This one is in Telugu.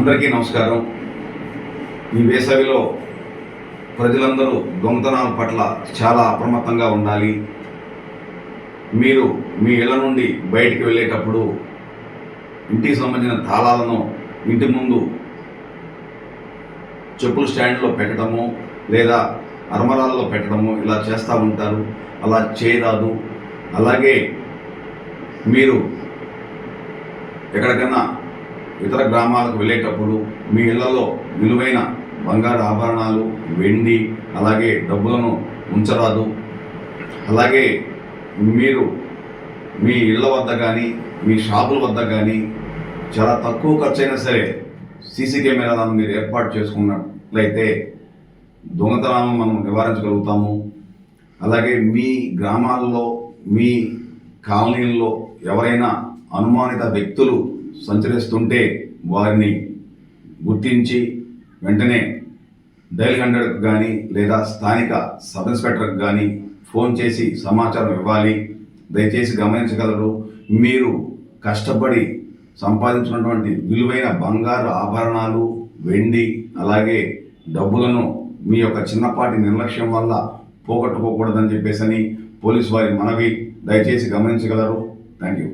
అందరికీ నమస్కారం. ఈ వేసవిలో ప్రజలందరూ దొంగతనాల పట్ల చాలా అప్రమత్తంగా ఉండాలి. మీరు మీ ఇళ్ళ నుండి బయటికి వెళ్ళేటప్పుడు ఇంటికి సంబంధించిన తాళాలను ఇంటి ముందు చెప్పుల స్టాండ్లో పెట్టడము లేదా అర్మరాల్లో పెట్టడము ఇలా చేస్తూ ఉంటారు. అలా చేయరాదు. అలాగే మీరు ఎక్కడికైనా ఇతర గ్రామాలకు వెళ్ళేటప్పుడు మీ ఇళ్ళలో విలువైన బంగారు ఆభరణాలు వెండి అలాగే డబ్బులను ఉంచరాదు. అలాగే మీరు మీ ఇళ్ళ వద్ద కానీ మీ షాపుల వద్ద కానీ చాలా తక్కువ ఖర్చు అయినా సరే సీసీ కెమెరాలను మీరు ఏర్పాటు చేసుకున్నట్లయితే దొంగతనాలను మనం నివారించగలుగుతాము. అలాగే మీ గ్రామాల్లో మీ కాలనీల్లో ఎవరైనా అనుమానిత వ్యక్తులు సంచరిస్తుంటే వారిని గుర్తించి వెంటనే డైల్ హండ్రెడ్కి కానీ లేదా స్థానిక సబ్ ఇన్స్పెక్టర్కి కానీ ఫోన్ చేసి సమాచారం ఇవ్వాలి. దయచేసి గమనించగలరు మీరు కష్టపడి సంపాదించినటువంటి విలువైన బంగారు ఆభరణాలు వెండి అలాగే డబ్బులను మీ యొక్క చిన్నపాటి నిర్లక్ష్యం వల్ల పోగొట్టుకోకూడదని చెప్పేసి పోలీసు వారి మనవి. దయచేసి గమనించగలరు. Thank you